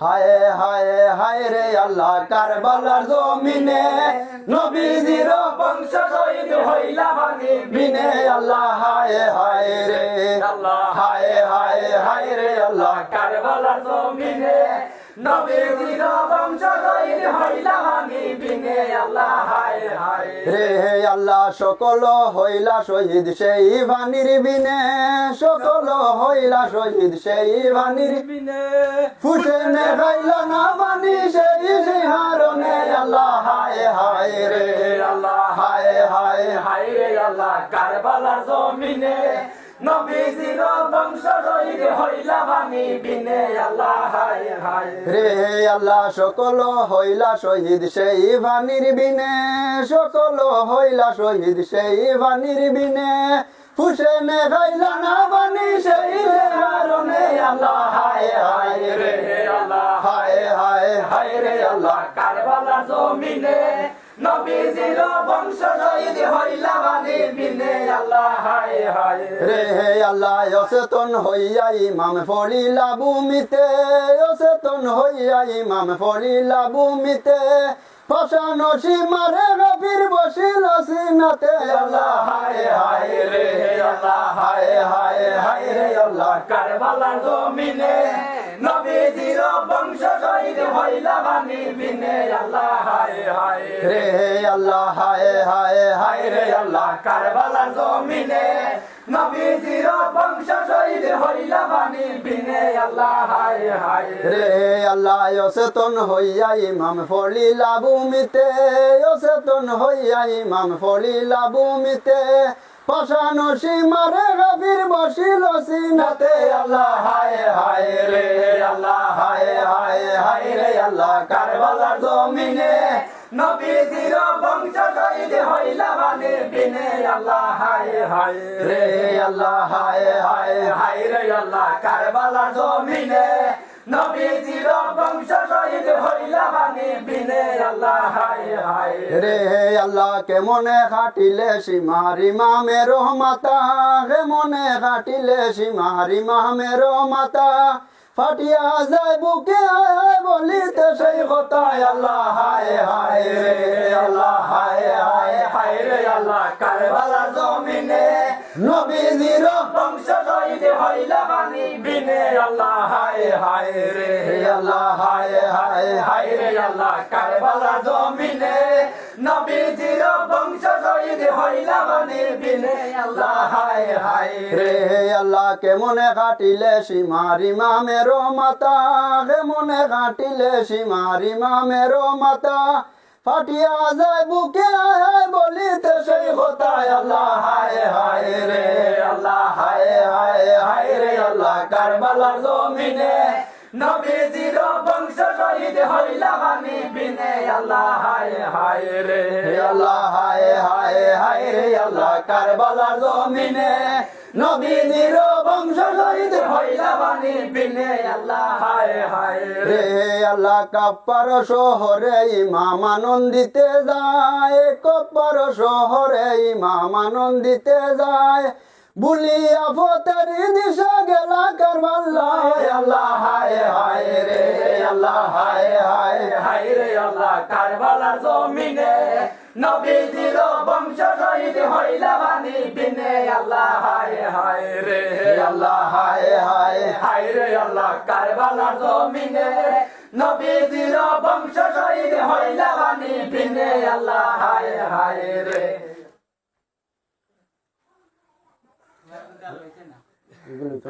হায় হায় হায় রে আল্লাহ কারবালার জমিনে নবীজির কারবালার জমিনে নবীজির বংশ শহীদ হইলা ভাঙি বিনে আল্লাহ হায় হায়। রে আল্লাহ সকল হইলা শহীদ সেই ভানির বিনে সকল হইলা শহীদ সেই ভানির বিনে। ফুসেনে গাইল না বানি সেই সিংহারণে আল্লাহ হায় হায় রে। আল্লাহ হায় হায়। হায় রে আল্লাহ কারবালার জমিনে নবীজির বংশ শহীদ হইলা শহীদ সেই ভানির বিনে সকল হইলা শহীদ সেই বাণীর বিনে। ফুসেনে গাইলা না বানি, সেই সিংহারণে আল্লাহ, হায় হায় রে। আল্লাহ হায় হায় হায় রে আল্লাহ কারবালার জমিনে নবীজির বংশ শহীদ আল্লাহ অচেতন হইয়া ইমাম ফলিলা ভূমিতে, অচেতন হইয়া ইমাম ফলিলা ভূমিতে। ফসানো সীমারে গভীর বসিল সিনাতে। আল্লাহ হায় হায় রে আল্লাহ হায় হায় হায় রে আল্লাহ কারবালার জমিনে নবীজির বংশ শহীদ হইলা বাণী বিনে। আল্লাহ হায় হায় রে আল্লাহ হায় হায় হায় রে আল্লাহ কারবালার জমিনে নবীজির বংশ বাণী বিনে আল্লাহ হায় হায়। রে আল্লাহ অচেতন হইয়া ইমাম ফলিলা ভূমিতে অচেতন হইয়া ইমাম ফলিলা ভূমিতে পাশানো সীমারে গভীর বসিল সিনাতে। আল্লাহ হায় হায় রে আল্লাহ হায় হায় হায় রে আল্লাহ কারবালার জমিনে নবীজির বংশ শহীদ হইলা মানে বিনে আল্লাহ, হায় হায় রে আল্লাহ, হায় হায় হায় রে আল্লাহ। কারবালার জমিনে নবীজির বংশ রে আল্লাহ, কেমনে খাটিলে সীমারি মামের মাতা কেমনে খাটিলে মামের মাতা ফাটিয়া যায় বুকে, হায় হায়, বলিতে সেই কথায় আল্লাহ, হায় হায় রে, আল্লাহ, হায় হায় হায় রে, আল্লাহ। কারবালা জমিনে নবীজির বংশ শহীদ হইলা বাণী বিনে। আল্লাহ, হায় হায় রে, আল্লাহ, হায় হায় হায় রে হায় হায় রে আল্লাহ কেমনে কাটিলে সীমারি মামের মাতা? কেমনে কাটিলে সীমারি মামের মাতা? ফাটিয়া যায় বুকে, হায়, বলিতে সেই কথায়। আল্লাহ, হায় হায় রে আল্লাহ, হায় হায় হায় রে আল্লাহ, কারবালার জমিনে নবীজির বংশ শহীদ হইলা বাণী বিনে আল্লাহ হায় হায় রে। আল্লাহ হায় হায় হায় রে আল্লাহ কারবালার জমিনে নবীজির বংশ শহীদ হইলা বিনে আল্লাহ হায় হায় রে। আল্লাহ কাপ্পার শহরে ইমাম আনন্দিতে যায় কপ্পার শহরে ইমাম আনন্দিতে যায়। বুলিয়া ফতারি দিশা গেলা কারবাল্লাহ আল্লাহ, হায় হায় রে, আল্লাহ, হায় হায় হায় রে, আল্লাহ কারবালার জমিনে। নবীজির বংশ শহীদ হইলা বাণী বিনে। আল্লাহ, হায় হায় রে, আল্লাহ, হায় হায় হায় রে, আল্লাহ কারবালার জমিনে। নবীজির বংশ শহীদ হইলা বাণী বিনে। আল্লাহ, হায় হায় রে Even if